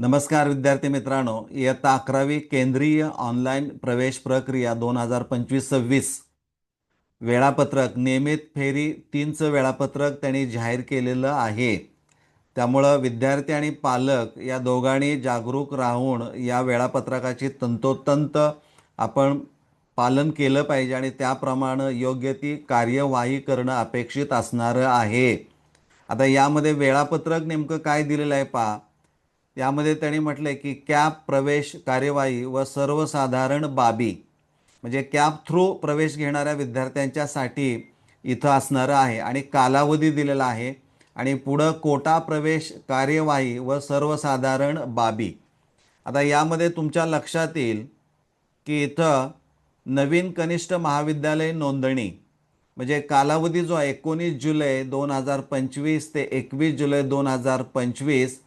नमस्कार विद्यार्थी मित्रांनो इयत्ता अकरावी केंद्रीय ऑनलाईन प्रवेश प्रक्रिया दोन हजार पंचवीस सव्वीस वेळापत्रक नियमित फेरी तीनचं वेळापत्रक त्यांनी जाहीर केलेलं आहे. त्यामुळं विद्यार्थी आणि पालक या दोघांनी जागरूक राहून या वेळापत्रकाची तंतोतंत आपण पालन केलं पाहिजे आणि त्याप्रमाणे योग्य ती कार्यवाही करणं अपेक्षित असणारं आहे. आता यामध्ये वेळापत्रक नेमकं काय दिलेलं आहे पहा. यामध्ये त्यांनी म्हटलंय की कॅब प्रवेश कार्यवाही व सर्वसाधारण बाबी म्हणजे कॅब थ्रू प्रवेश घेणाऱ्या विद्यार्थ्यांच्यासाठी इथं असणारं आहे आणि कालावधी दिलेला आहे आणि पुढं कोटा प्रवेश कार्यवाही व सर्वसाधारण बाबी. आता यामध्ये तुमच्या लक्षात येईल की इथं नवीन कनिष्ठ महाविद्यालय नोंदणी म्हणजे कालावधी जो आहे एकोणीस जुलै दोन हजार पंचवीस ते एकवीस जुलै दोन हजार पंचवीस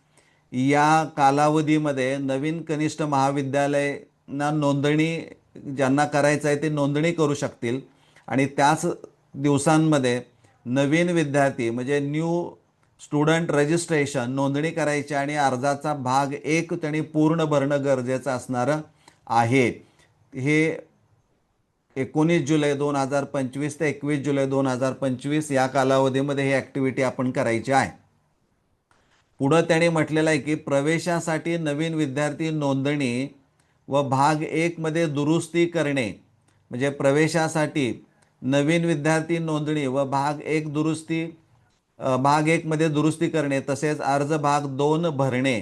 या कालावधीमध्ये नवीन कनिष्ठ महाविद्यालयांना नोंदणी ज्यांना करायचं आहे ते नोंदणी करू शकतील. आणि त्याच दिवसांमध्ये नवीन विद्यार्थी म्हणजे न्यू स्टुडंट रजिस्ट्रेशन नोंदणी करायची आणि अर्जाचा भाग एक त्यांनी पूर्ण भरणं गरजेचं असणारं आहे. हे एकोणीस जुलै दोन हजार पंचवीस ते एकवीस जुलै दोन हजार पंचवीस या कालावधीमध्ये ही ॲक्टिव्हिटी आपण करायची आहे. पुढं त्याने म्हटलेलं आहे की प्रवेशासाठी नवीन विद्यार्थी नोंदणी व भाग एकमध्ये दुरुस्ती करणे म्हणजे प्रवेशासाठी नवीन विद्यार्थी नोंदणी व भाग एक दुरुस्ती भाग एकमध्ये दुरुस्ती करणे तसेच अर्ज भाग दोन भरणे.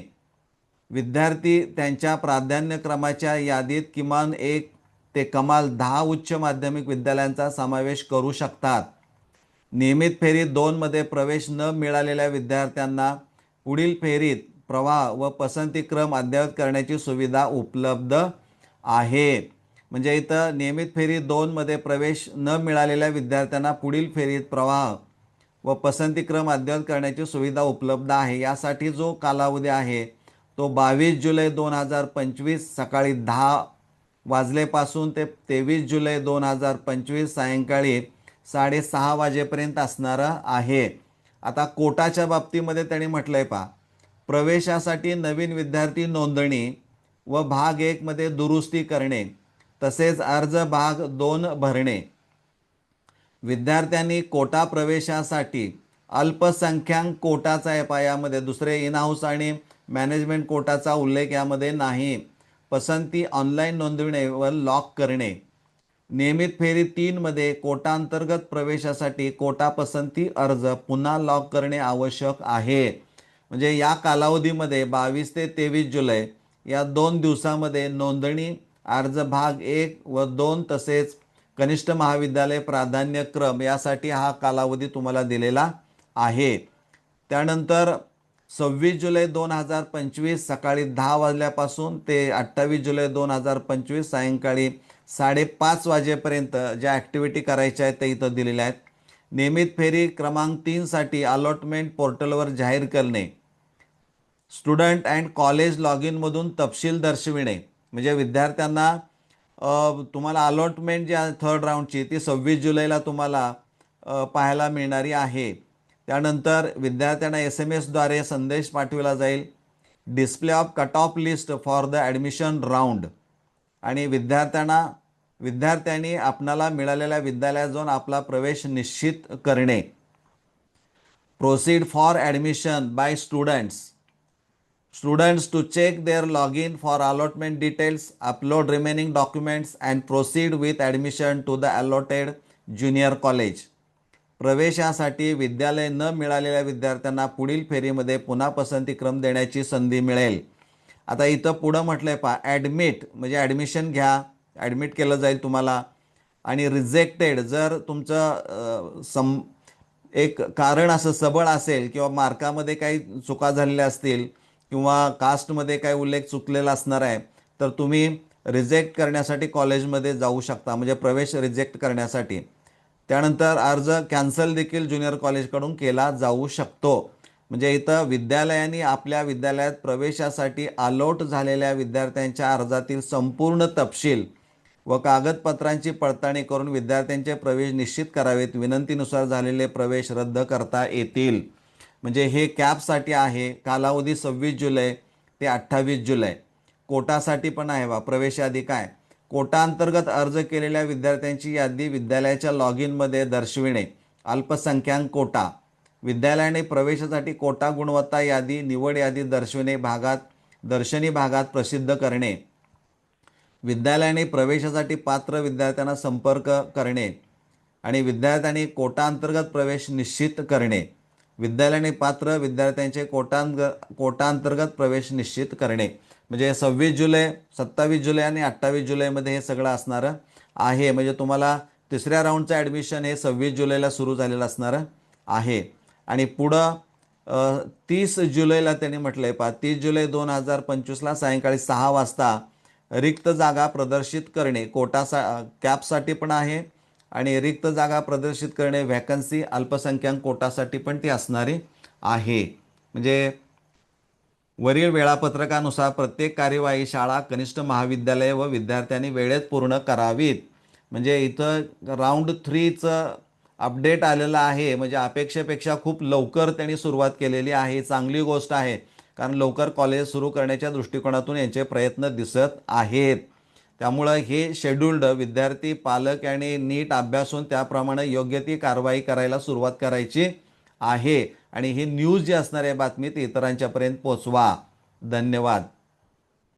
विद्यार्थी त्यांच्या प्राधान्यक्रमाच्या यादीत किमान एक ते कमाल दहा उच्च माध्यमिक विद्यालयांचा समावेश करू शकतात. नियमित फेरी दोनमध्ये प्रवेश न मिळालेल्या विद्यार्थ्यांना पुढील फेरीत प्रवाह व पसंतीक्रम अद्ययावत करण्याची सुविधा उपलब्ध आहे. म्हणजे इथं नियमित फेरी दोनमध्ये प्रवेश न मिळालेल्या विद्यार्थ्यांना पुढील फेरीत प्रवाह व पसंतीक्रम अद्ययावत करण्याची सुविधा उपलब्ध आहे. यासाठी जो कालावधी आहे तो बावीस जुलै दोन हजार पंचवीस सकाळी दहा वाजलेपासून ते तेवीस जुलै दोन हजार पंचवीस सायंकाळी साडेसहा वाजेपर्यंत असणारं आहे. आता कोटाच्या बाबतीमध्ये त्यांनी म्हटलं आहे पहा प्रवेशासाठी नवीन विद्यार्थी नोंदणी व भाग एकमध्ये दुरुस्ती करणे तसेच अर्ज भाग दोन भरणे. विद्यार्थ्यांनी कोटा प्रवेशासाठी अल्पसंख्याक कोटाचा आहे पा यामध्ये दुसरे इनहाऊस आणि मॅनेजमेंट कोटाचा उल्लेख यामध्ये नाही. पसंती ऑनलाईन नोंदविणे व लॉक करणे. नियमित फेरी तीनमध्ये कोटांतर्गत प्रवेशासाठी कोटा पसंती अर्ज पुन्हा लॉक करणे आवश्यक आहे. म्हणजे या कालावधीमध्ये बावीस ते तेवीस जुलै या दोन दिवसामध्ये नोंदणी अर्ज भाग एक व दोन तसेच कनिष्ठ महाविद्यालय प्राधान्यक्रम यासाठी हा कालावधी तुम्हाला दिलेला आहे. त्यानंतर सव्वीस जुलै दोन हजार पंचवीस सकाळी दहा वाजल्यापासून ते अठ्ठावीस जुलै दोन हजार पंचवीस सायंकाळी साडेपाच वाजेपर्यंत ज्या ॲक्टिव्हिटी करायच्या आहेत त्या इथं दिलेल्या आहेत. नियमित फेरी क्रमांक तीनसाठी अलॉटमेंट पोर्टलवर जाहीर करणे. स्टुडंट अँड कॉलेज लॉग इनमधून तपशील दर्शविणे. म्हणजे विद्यार्थ्यांना तुम्हाला अलॉटमेंट जी आहे थर्ड राऊंडची ती सव्वीस जुलैला तुम्हाला पाहायला मिळणारी आहे. त्यानंतर विद्यार्थ्यांना एस एम एसद्वारे संदेश पाठविला जाईल. Display of cut off list for the admission round आणि विद्यार्थ्यांना विद्यार्थ्यांनी आपणाला मिळालेल्या विद्यालयात जाऊन आपला प्रवेश निश्चित करणे. Proceed for admission by students students to check their log in for allotment details upload remaining documents and proceed with admission to the allotted junior college प्रवेशासाठी विद्यालय न मिळालेल्या विद्यार्थ्यांना पुढील फेरीमध्ये पुन्हा पसंतीक्रम देण्याची संधी मिळेल. आता इथं पुढं म्हटलंय पहा ॲडमिट म्हणजे ॲडमिशन घ्या. ॲडमिट केलं जाईल तुम्हाला. आणि रिजेक्टेड जर तुमचं सम एक कारण असं सबळ असेल किंवा मार्कामध्ये काही चुका झालेल्या असतील किंवा कास्टमध्ये काही उल्लेख चुकलेला असणार आहे तर तुम्ही रिजेक्ट करण्यासाठी कॉलेजमध्ये जाऊ शकता म्हणजे प्रवेश रिजेक्ट करण्यासाठी. त्यानंतर अर्ज कॅन्सल देखील ज्युनियर कॉलेजकडून केला जाऊ शकतो. म्हणजे इथं विद्यालयाने आपल्या विद्यालयात प्रवेशासाठी अलोट झालेल्या विद्यार्थ्यांच्या अर्जातील संपूर्ण तपशील व कागदपत्रांची पडताळणी करून विद्यार्थ्यांचे प्रवेश निश्चित करावेत. विनंतीनुसार झालेले प्रवेश रद्द करता येतील. म्हणजे हे कॅबसाठी आहे. कालावधी सव्वीस जुलै ते अठ्ठावीस जुलै. कोटासाठी पण आहे बा. प्रवेश यादी काय? कोटा अंतर्गत अर्ज केलेल्या विद्यार्थ्यांची यादी विद्यालयाच्या लॉग इनमध्ये दर्शविणे. अल्पसंख्याक कोटा. विद्यालयाने प्रवेशासाठी कोटा गुणवत्ता यादी निवड यादी दर्शविणे भागात दर्शनी भागात प्रसिद्ध करणे. विद्यालयाने प्रवेशासाठी पात्र विद्यार्थ्यांना संपर्क करणे आणि विद्यार्थ्यांनी कोटांतर्गत प्रवेश निश्चित करणे. विद्यालयाने पात्र विद्यार्थ्यांचे कोटांग कोटांतर्गत प्रवेश निश्चित करणे. म्हणजे सव्वीस जुलै सत्तावीस जुलै आणि अठ्ठावीस जुलैमध्ये हे सगळं असणारं आहे. म्हणजे तुम्हाला तिसऱ्या राऊंडचं ॲडमिशन हे सव्वीस जुलैला सुरू झालेलं असणारं आहे. आणि पुढं तीस जुलैला त्यांनी म्हटलं आहे पहा तीस जुलै दोन हजार पंचवीसला सायंकाळी सहा वाजता रिक्त जागा प्रदर्शित करणे कोटा सा कॅपसाठी पण आहे आणि रिक्त जागा प्रदर्शित करणे व्हॅकन्सी अल्पसंख्याक कोटासाठी पण ती असणारी आहे. म्हणजे वरील वेळापत्रकानुसार प्रत्येक कार्यवाही शाळा कनिष्ठ महाविद्यालय व विद्यार्थ्यांनी वेळेत पूर्ण करावीत. म्हणजे इथं राऊंड थ्रीचं अपडेट आलेलं आहे. म्हणजे अपेक्षेपेक्षा खूप लवकर त्यांनी सुरुवात केलेली आहे. चांगली गोष्ट आहे. कारण लवकर कॉलेज सुरू करण्याच्या दृष्टिकोनातून यांचे प्रयत्न दिसत आहेत. त्यामुळं हे शेड्युल्ड विद्यार्थी पालक आणि नीट अभ्यासून त्याप्रमाणे योग्य ती कारवाई करायला सुरुवात करायची आहे. आणि ही न्यूज जी असणार आहे बातमी ती इतरांच्यापर्यंत पोचवा धन्यवाद.